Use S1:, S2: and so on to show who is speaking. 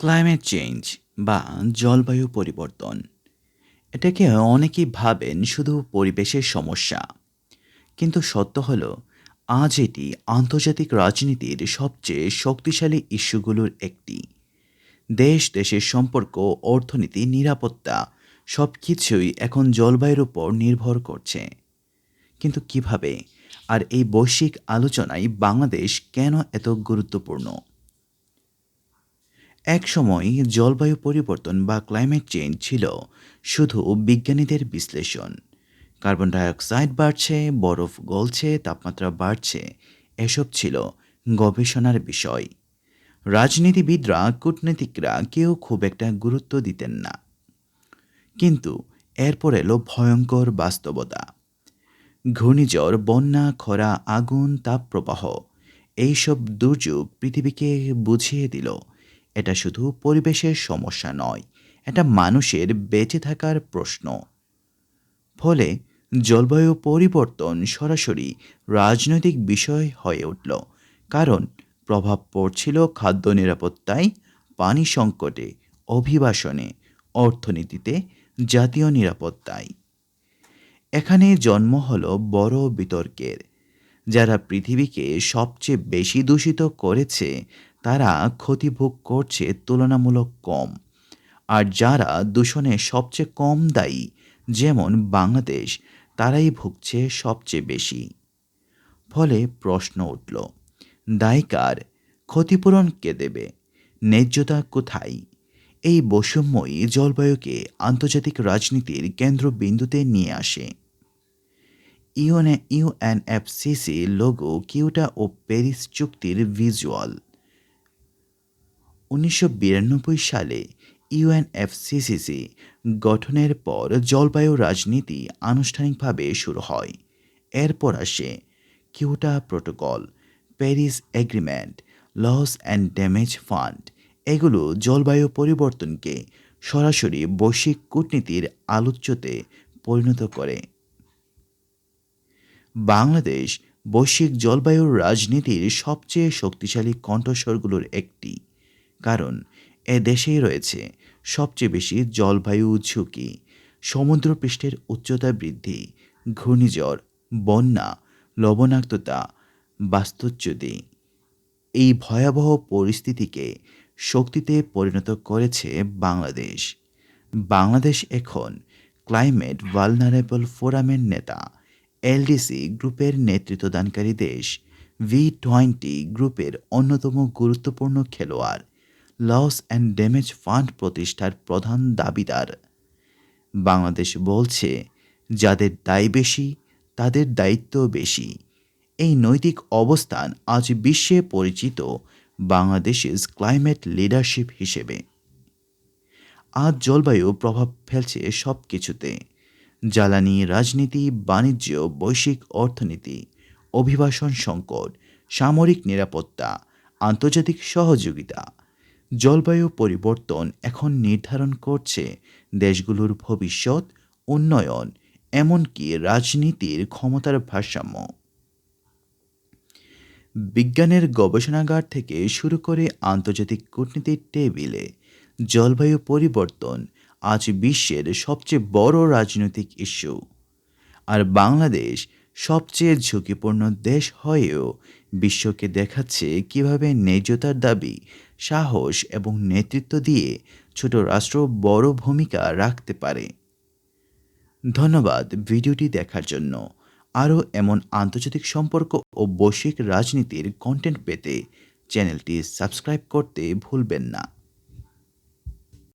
S1: Climate change বা জলবায়ু পরিবর্তন। এটাকে অনেকেই ভাবেন শুধু পরিবেশের সমস্যা। কিন্তু সত্য হলো, আজ এটি আন্তর্জাতিক রাজনীতির সবচেয়ে শক্তিশালী ইস্যুগুলোর একটি। দেশ, দেশের সম্পর্ক, অর্থনীতি, নিরাপত্তা সব কিছুই এখন জলবায়ুর উপর নির্ভর করছে। কিন্তু কীভাবে? আর এই বৈশ্বিক আলোচনায় বাংলাদেশ কেন এত গুরুত্বপূর্ণ? এক সময় জলবায়ু পরিবর্তন বা ক্লাইমেট চেঞ্জ ছিল, শুধু বিজ্ঞানীদের বিশ্লেষণ। কার্বন ডাইঅক্সাইড বাড়ছে, বরফ গলছে, তাপমাত্রা বাড়ছে, এসব ছিল গবেষণার বিষয়। রাজনীতিবিদরা, কূটনীতিকরা কেউ খুব একটা গুরুত্ব দিতেন না। কিন্তু এরপর এলো ভয়ঙ্কর বাস্তবতা। ঘূর্ণিঝড়, বন্যা, খরা, আগুন, তাপপ্রবাহ, এইসব দুর্যোগ পৃথিবীকে বুঝিয়ে দিল এটা শুধু পরিবেশের সমস্যা নয়, এটা মানুষের বেঁচে থাকার প্রশ্ন। ফলে জলবায়ু পরিবর্তন সরাসরি রাজনৈতিক বিষয় হয়ে উঠল, কারণ প্রভাব পড়ছিল খাদ্য নিরাপত্তায়, পানি সংকটে, অভিবাসনে, অর্থনীতিতে, জাতীয় নিরাপত্তায়। এখানে জন্ম হল বড় বিতর্কের, যারা পৃথিবীকে সবচেয়ে বেশি দূষিত করেছে তারা ক্ষতিভোগ করছে তুলনামূলক কম। আর যারা দূষণে সবচেয়ে কম দায়ী, যেমন বাংলাদেশ, তারাই ভুগছে সবচেয়ে বেশি। ফলে প্রশ্ন উঠল দায়কার ক্ষতিপূরণ কে দেবে? ন্যায্যতা কোথায়? এই বৈষম্যই জলবায়ুকে আন্তর্জাতিক রাজনীতির কেন্দ্রবিন্দুতে নিয়ে আসে। ইউএনএ ইউএনএফসিসি লোগো কিউটা ও প্যারিস চুক্তির ভিজুয়াল উনিশশো বিরানব্বই সালে ইউএনএফসিসিসি গঠনের পর জলবায়ু রাজনীতি আনুষ্ঠানিকভাবে শুরু হয়। এরপর আসে Kyoto protocol, Paris agreement, loss and damage fund. এগুলো জলবায়ু পরিবর্তনকে সরাসরি বৈশ্বিক কূটনীতির আলোচ্যতে পরিণত করে। বাংলাদেশ বৈশ্বিক জলবায়ুর রাজনীতির সবচেয়ে শক্তিশালী কণ্ঠস্বরগুলোর একটি। কারণ এ দেশেই রয়েছে সবচেয়ে বেশি জলবায়ু ঝুঁকি। সমুদ্রপৃষ্ঠের উচ্চতা বৃদ্ধি, ঘূর্ণিঝড়, বন্যা, লবণাক্ততা, বাস্তুচ্যুতি এই ভয়াবহ পরিস্থিতিকে শক্তিতে পরিণত করেছে বাংলাদেশ। বাংলাদেশ এখন ক্লাইমেট ভালনারেবল ফোরামের নেতা, এলডিসি গ্রুপের নেতৃত্বদানকারী দেশ, ভি টোয়েন্টি গ্রুপের অন্যতম গুরুত্বপূর্ণ খেলোয়াড়। লস অ্যান্ড ড্যামেজ ফান্ড প্রতিষ্ঠার প্রধান দাবিদার। বাংলাদেশ বলছে, যাদের দায় বেশি, তাদের দায়িত্ব বেশি। এই নৈতিক অবস্থান আজ বিশ্বে পরিচিত বাংলাদেশের ক্লাইমেট লিডারশিপ হিসেবে। আজ জলবায়ু প্রভাব ফেলছে সব কিছুতে জ্বালানি, রাজনীতি, বাণিজ্য, বৈশ্বিক অর্থনীতি, অভিবাসন সংকট, সামরিক নিরাপত্তা, আন্তর্জাতিক সহযোগিতা জলবায়ু পরিবর্তন এখন নির্ধারণ করছে দেশগুলোর ভবিষ্যৎ, উন্নয়ন, এমনকি রাজনীতির ক্ষমতার ভারসাম্য। বিজ্ঞানের গবেষণাগার থেকে শুরু করে আন্তর্জাতিক কূটনীতির টেবিলে জলবায়ু পরিবর্তন আজ বিশ্বের সবচেয়ে বড় রাজনৈতিক ইস্যু। আর বাংলাদেশ সবচেয়ে ঝুঁকিপূর্ণ দেশ হয়েও বিশ্বকে দেখাচ্ছে কীভাবে ন্যায্যতার দাবি সাহস এবং নেতৃত্ব দিয়ে ছোট রাষ্ট্র বড় ভূমিকা রাখতে পারে। ধন্যবাদ ভিডিওটি দেখার জন্য। আরও এমন আন্তর্জাতিক সম্পর্ক ও বৈশ্বিক রাজনীতির কন্টেন্ট পেতে চ্যানেলটি সাবস্ক্রাইব করতে ভুলবেন না।